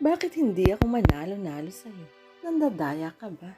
Bakit hindi ako manalo-nalo sa'yo? Nandadaya ka ba?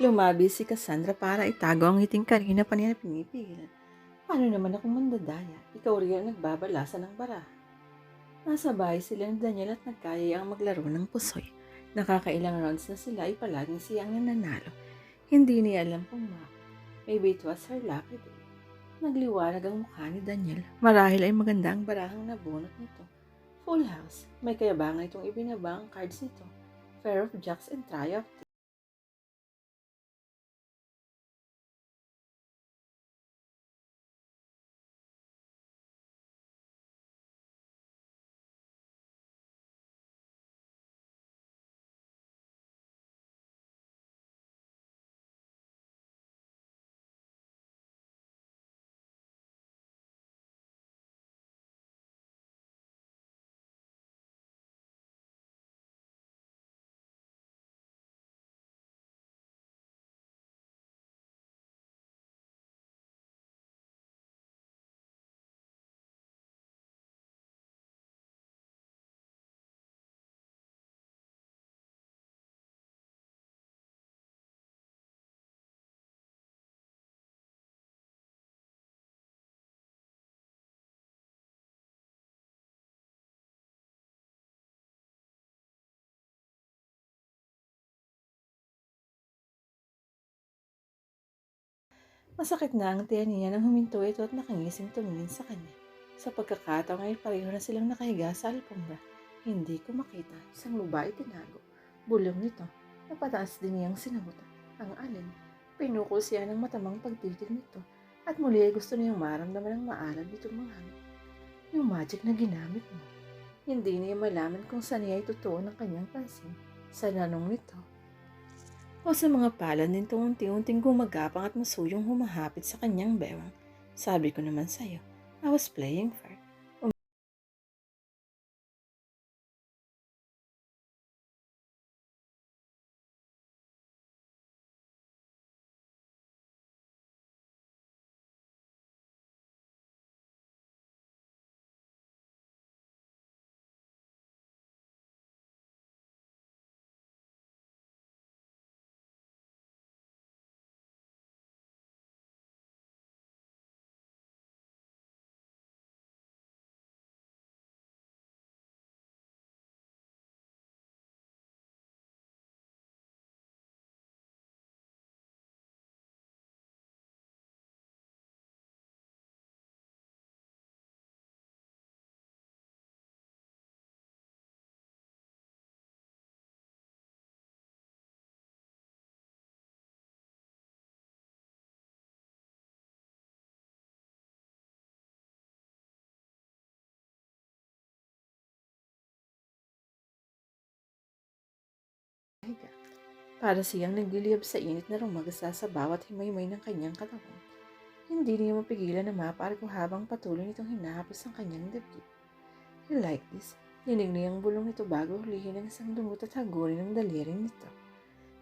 Lumabi si Cassandra para itago ang ngiting kanina pa niya pinipigilan. Paano naman ako mandadaya? Ikaw rin ang nagbabalasa ng bara. Nasa sila ni Daniel at nagkaya ang maglaro ng pusoy. Nakakailang rounds na sila ay palaging siyang nananalo. Hindi niya alam kung ma. Maybe it was her lucky day. Nagliwanag ang mukha ni Daniel. Marahil ay maganda ang barahang nabunot nito. Full house. May kayabangan itong ibinaba ang cards nito. Fair of Jacks and Try Masakit na ang tiyan niya nang huminto ito at nakangising tumingin sa kanya. Sa pagkakataong ay pareho na silang nakahiga sa alpombra. Hindi ko makita isang luba itinago. Bulong nito. Napataas din niyang sinabutan. Ang alin. Pinukol siya ng matamang pagtitig nito at muli ay gusto niyang maramdaman ang maalam nitong mga hangin. Yung magic na ginamit mo. Hindi niya malaman kung saan niya ay totoo ng kanyang pansin. Sa nanong nito, o sa mga palad nito unti-unting gumagapang at masuyong humahapit sa kanyang bewang. Sabi ko naman sa'yo, I was playing fair. Para siyang nagliliyab sa init na rumagasa sa bawat himaymay ng kanyang katawan. Hindi niya mapigilan na maparko habang patuloy nitong hinahapos ang kanyang dibdib. You like this? Dinig niyang bulong nito bago hulihin ang isang dumot at hagurin ng daliri nito.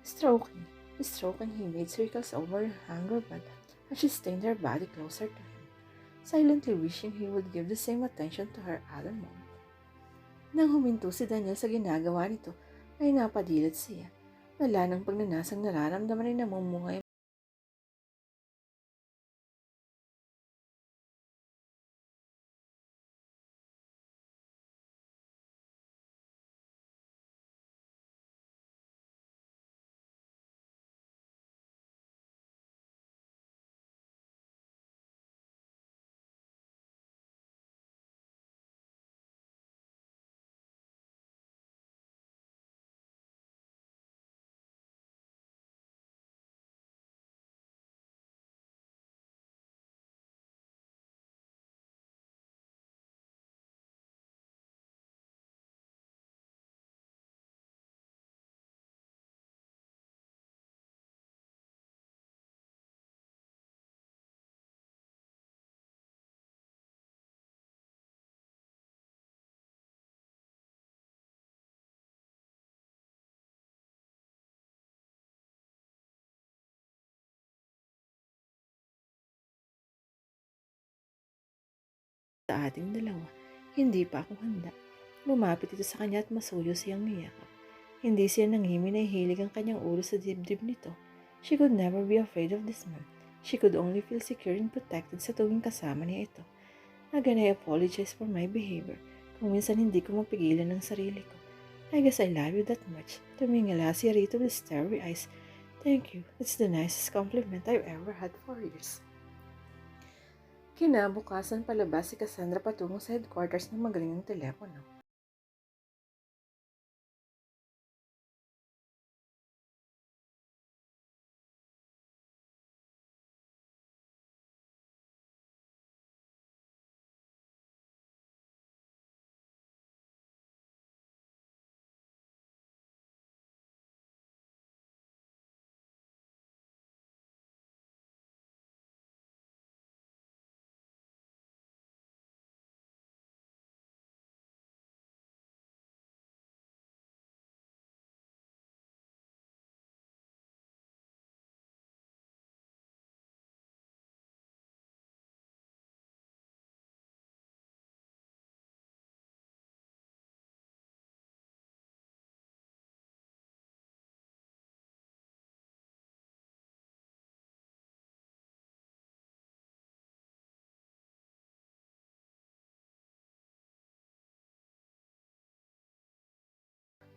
Stroking, stroking he made circles over her hunger bud as she strained her body closer to him, silently wishing he would give the same attention to her other moment. Nang huminto si Daniel sa ginagawa nito, ay napadilat siya. Wala ng pagnanasang nararamdaman ay namumungay sa ating dalawa. Hindi pa ako handa. Lumapit ito sa kanya at masuyo siyang niyakap. Hindi siya nangimi na ihilig ang kanyang ulo sa dibdib nito. She could never be afraid of this man. She could only feel secure and protected sa tuwing kasama niya ito. Again, I apologize for my behavior. Kung minsan hindi ko mapigilan ng sarili ko. I guess I love you that much. Tumingala si Rito with starry eyes. Thank you. It's the nicest compliment I've ever had for years. Kinabukasan palabas si Cassandra patungo sa headquarters ng magaling ng telepono.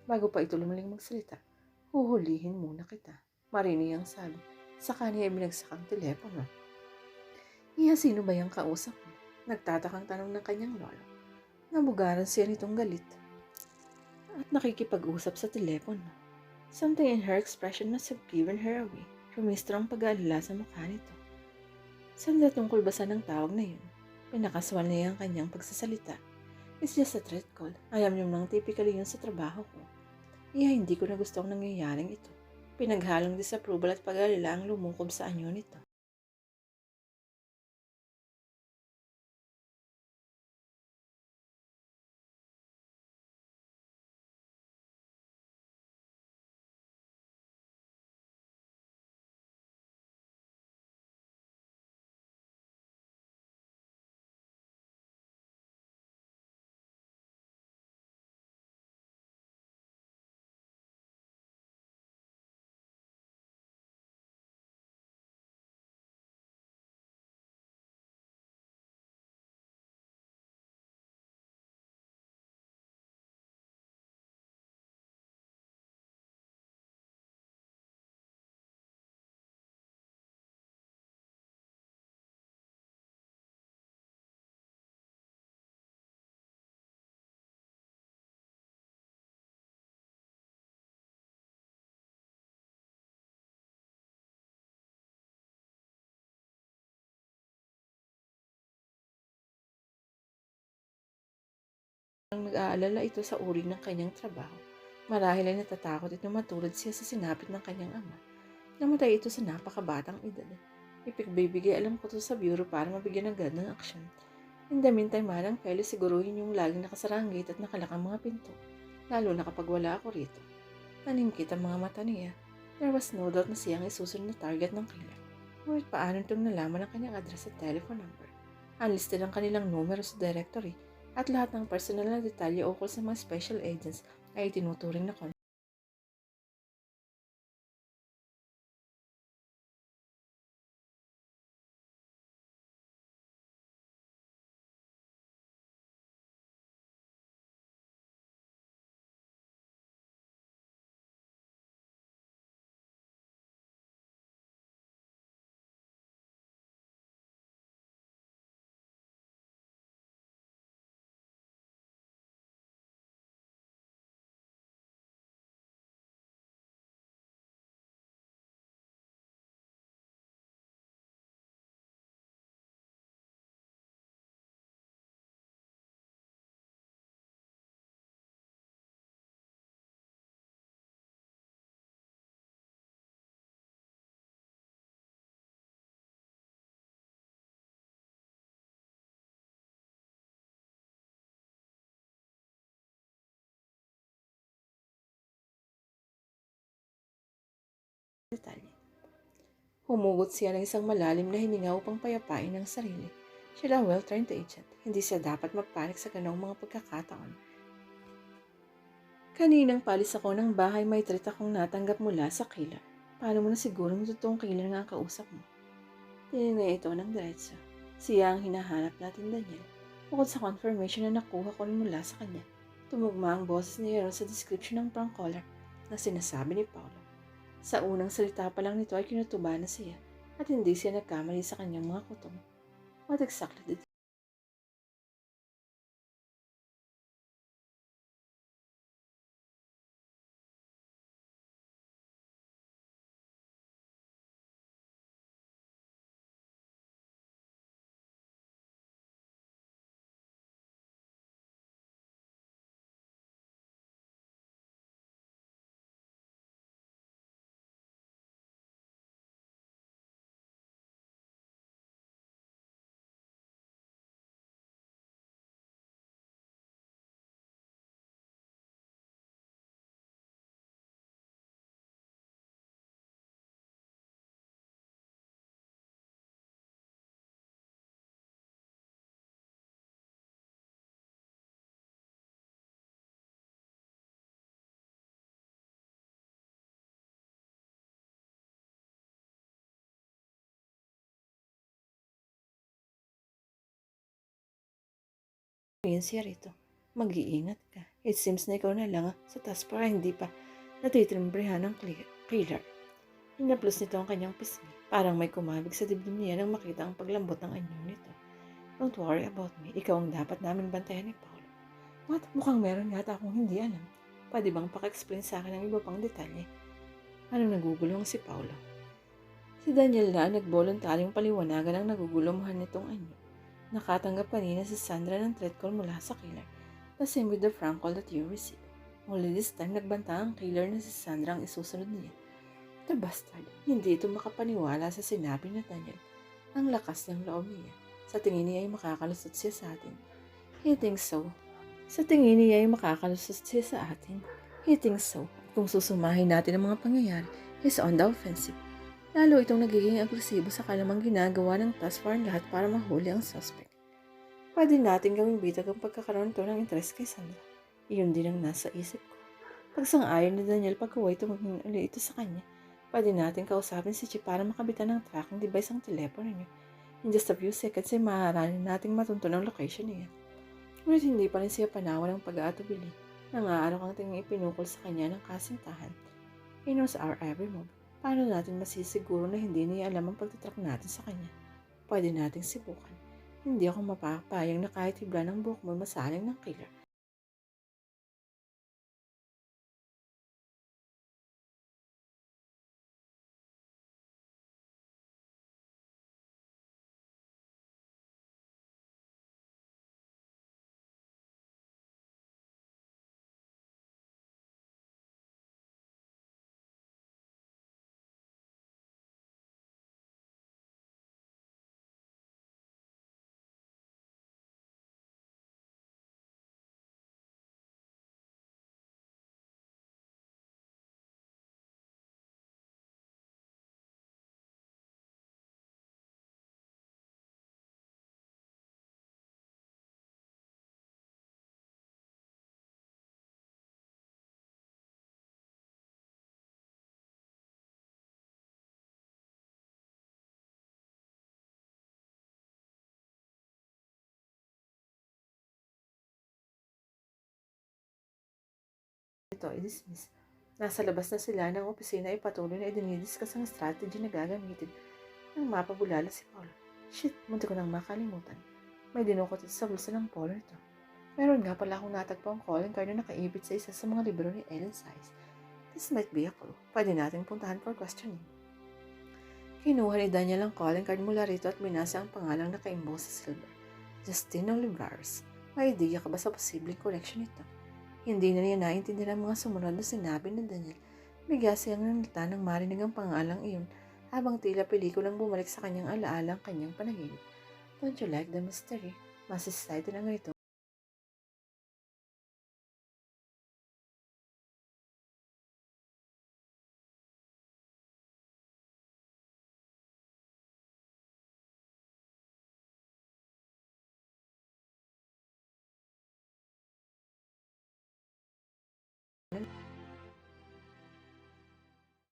Bago pa ito lumaling magsalita, huhulihin muna kita. Marinig ang sabi. Sa kanya ay binagsak ang telepono. Iya, sino ba yung kausap mo? Nagtatakang tanong ng kanyang lolo. Nabugaran siya nitong galit. At nakikipag-usap sa telepono. Something in her expression must have given her away. Rumistro ang pag-aalala sa mukha nito. Saan na tungkol ba sa ng tawag na yun? Pinakaswal niya ang kanyang pagsasalita. It's just a threat call. Alam niyo nang typically yun sa trabaho ko. Iya, hindi ko na gusto ang nangyayaring ito. Pinaghalong disapproval at pag-alala ang lumukob sa anyo nito. Ang nag-aalala ito sa uri ng kanyang trabaho. Marahil ay natatakot ito matulad siya sa sinapit ng kanyang ama. Namatay ito sa napakabatang edad. Ipigbibigay alam ko to sa bureau para mabigyan agad ng aksyon. In the meantime, malang pwede siguruhin yung laging nakasara ang gate at nakalakang mga pinto. Lalo na kapag wala ako rito. Naningkit ang mga mata niya. There was no doubt na siya ang isusunod na target ng killer. Ngunit paano itong nalaman ang kanyang address at telephone number? Unlisted ang kanilang numero sa directory at lahat ng personal na detalye ukol sa mga special agents ay tinuturing na detalye. Humugot siya ng isang malalim na hininga upang payapain ang sarili. Siya daw well-trained agent. Hindi siya dapat magpanik sa ganong mga pagkakataon. Kaninang palis ako ng bahay may treat akong natanggap mula sa killer. Paano mo na sigurong totoong killer nga ang kausap mo? Tinignan ito ng diretso. Siya ang hinahanap natin, Daniel. Bukod sa confirmation na nakuha ko mula sa kanya, tumugma ang boses ni Hero sa description ng prank caller na sinasabi ni Paolo. Sa unang salita pa lang nito ay kinutuba na siya at hindi siya nagkamali sa kanyang mga kutob. What exactly did yun siya rito? Mag-iingat ka. It seems na ikaw na lang ah, sa taas para hindi pa natitrimbrihan ng killer. Hinaplos nito ang kanyang pisngi. Parang may kumabig sa dibdib niya nang makita ang paglambot ng anyo nito. Don't worry about me. Ikaw ang dapat namin bantayan ni Paolo. What? Mukhang meron yata akong hindi alam. Pwede bang paka-explain sa akin ng iba pang detalye? Anong nagugulong si Paolo? Si Daniel na nagboluntaryong paliwanagan ang nagugulumuhan nitong anyo. Nakatanggap kanina si Sandra ng threat call mula sa killer. The same with the prank call that you received. Only this time nagbanta ang killer na si Sandra ang isusunod niya. The bastard, hindi ito makapaniwala sa sinabi ni Daniel. Ang lakas ng loob niya. Sa tingin niya ay makakalusot siya sa atin. He thinks so. Sa tingin niya ay makakalusot siya sa atin. He thinks so. Kung susumahin natin ang mga pangyayari, he's on the offensive. Lalo itong nagiging agresibo sa kalamang ginagawa ng task force lahat para mahuli ang suspect. Pwede natin gawing bitag ang pagkakaroon to ng interest kay Sandra. Iyon din ang nasa isip ko. Pag sang-ayon ni Daniel pagkaway tumagin uli ito sa kanya, pwede natin kausapin si Chip para makabitan ng tracking device ang telepono niyo. In just a few seconds ay maaari nating matunton ang location niya. Ngunit hindi pa rin siya panawan ng pag-aatubili. Nangaarok ang tingin ipinukol sa kanya ng kasintahan. He knows our every move. Paano natin masisiguro na hindi niya alam ang pagtatrack natin sa kanya? Pwede nating sibukan. Hindi ako mapapayang na kahit hibla ng buhok mo masaling ng killer. Ito ay dismiss. Nasa labas na sila ng opisina ay patuloy na idinidiscuss ang strategy na gagamitin nang mapabulala si Paul. Shit, munti ko nang makalimutan. May dinukot sa bulsa ng Paul nito. Meron nga pala akong natagpo ang calling card na nakaibit sa isa sa mga libro ni Ellen Size. This might be a clue. Pwede natin puntahan for questioning. Kinuha ni Daniel ang calling card mula rito at binasa ang pangalang nakaimbos sa silver. Justino Olivares. May idea ka ba sa posibleng connection nito? Hindi na niya naintindihan ang mga sumunod na sinabi ni Daniel. Bigla siyang nalita nang marinig ang pangalang iyon habang tila pelikulang bumalik sa kanyang alaala ang kanyang panaginip. Don't you like the mystery? Mas excited na nga